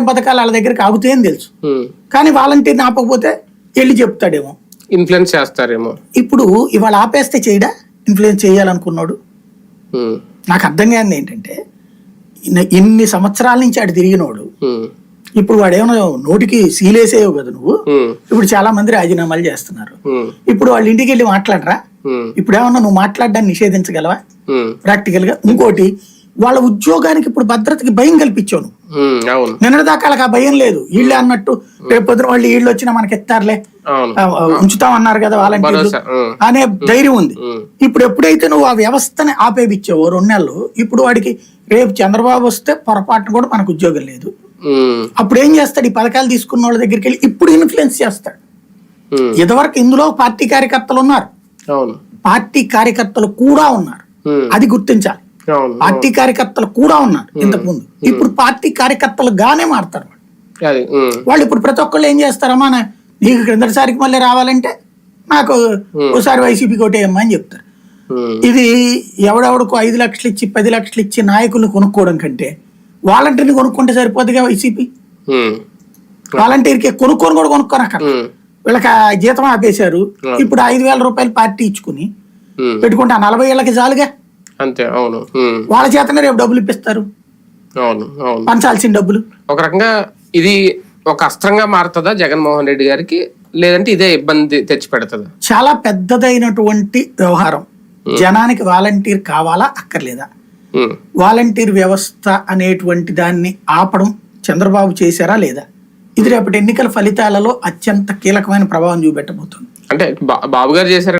పథకాలు వాళ్ళ దగ్గరికి ఆగుతాయని తెలుసు. కానీ వాలంటీర్ని ఆపకపోతే వెళ్ళి చెప్తాడేమో ఇన్ఫ్లుయెన్స్ చేస్తారేమో ఇప్పుడు ఇవాళ ఆపేస్తే చేయడా ఇన్ఫ్లుయెన్స్ చేయాలనుకున్నాడు. నాకు అర్థం కానిది ఏంటంటే ఇన్ని- సంవత్సరాల నుంచి అటు తిరిగినోడు. ఇప్పుడు వాడు ఏమైనా నోటికి సీలేసేవు కదా నువ్వు. ఇప్పుడు చాలా మంది రాజీనామాలు చేస్తున్నారు. ఇప్పుడు వాళ్ళ ఇంటికి వెళ్ళి మాట్లాడరా. ఇప్పుడు ఏమన్నా నువ్వు మాట్లాడడాన్ని నిషేధించగలవా. ప్రాక్టికల్గా ఇంకోటి వాళ్ళ ఉద్యోగానికి ఇప్పుడు భద్రతకి భయం. అవును. నిన్నటిదాకా వాళ్ళకి ఆ భయం లేదు. వీళ్ళే అన్నట్టు రేపు పొద్దున వాళ్ళు వీళ్ళు వచ్చినా మనకి ఎత్తారులే. ఉంచుతాం అన్నారు కదా వాలంటీర్లు. అనే ధైర్యం ఉంది. ఇప్పుడు ఎప్పుడైతే నువ్వు ఆ వ్యవస్థని ఆపేపిచ్చావో రెండు నెలలు ఇప్పుడు వాడికి రేపు చంద్రబాబు వస్తే పొరపాటున కూడా మనకు ఉద్యోగం లేదు. అప్పుడు ఏం చేస్తాడు? ఈ పథకాలు తీసుకున్న వాళ్ళ దగ్గరికి వెళ్ళి ఇప్పుడు ఇన్ఫ్లుయెన్స్ చేస్తాడు. ఇదివరకు ఇందులో పార్టీ కార్యకర్తలు ఉన్నారు. పార్టీ కార్యకర్తలు కూడా ఉన్నారు. అది గుర్తించాలి. పార్టీ కార్యకర్తలు కూడా ఉన్నారు ఇంతకు ముందు ఇప్పుడు పార్టీ కార్యకర్తలు గానే మారుతారు వాళ్ళు. ఇప్పుడు ప్రతి ఒక్కళ్ళు ఏం చేస్తారమ్మా నీకు క్రిందటిసారికి మళ్ళీ రావాలంటే నాకు ఒకసారి వైసీపీ కొట్టేయమ్మా అని చెప్తారు. ఇది ఎవడెవడకు ఐదు లక్షలు ఇచ్చి పది లక్షలు ఇచ్చి నాయకుల్ని కొనుక్కోవడం కంటే వాలంటీర్ని కొనుక్కుంటే సరిపోతుందిగా వైసీపీ. వాలంటీర్కి కొనుక్కొని కూడా కొనుక్కోనక్కడ ఉమ్. వీళ్ళకి జీతం ఆపేశారు. ఇప్పుడు ఐదు వేల రూపాయలు పార్టీ ఇచ్చుకుని. పెట్టుకుంటే ఆ నలభై ఏళ్ళకి చాలుగా. అంతే అవును. వాళ్ళ చేతనే రేపు డబ్బులు ఇప్పిస్తారు. అవును అవును. పంచాల్సిన డబ్బులు. ఒక రకంగా ఇది ఒక అస్త్రంగా మారుతుందా జగన్మోహన్ రెడ్డి గారికి? లేదంటే ఇదే ఇబ్బంది తెచ్చి పెడుతుందా? చాలా పెద్దదైనటువంటి వ్యవహారం. జనానికి వాలంటీర్ కావాలా అక్కర్లేదా. వాలంటీర్ వ్యవస్థ అనేటువంటి దాన్ని ఆపడం చంద్రబాబు చేశారా లేదా? ఇది రేపటి ఎన్నికల ఫలితాలలో అత్యంత కీలకమైన ప్రభావం చూపెట్టబోతుంది. అంటే బాబు గారు చేశారు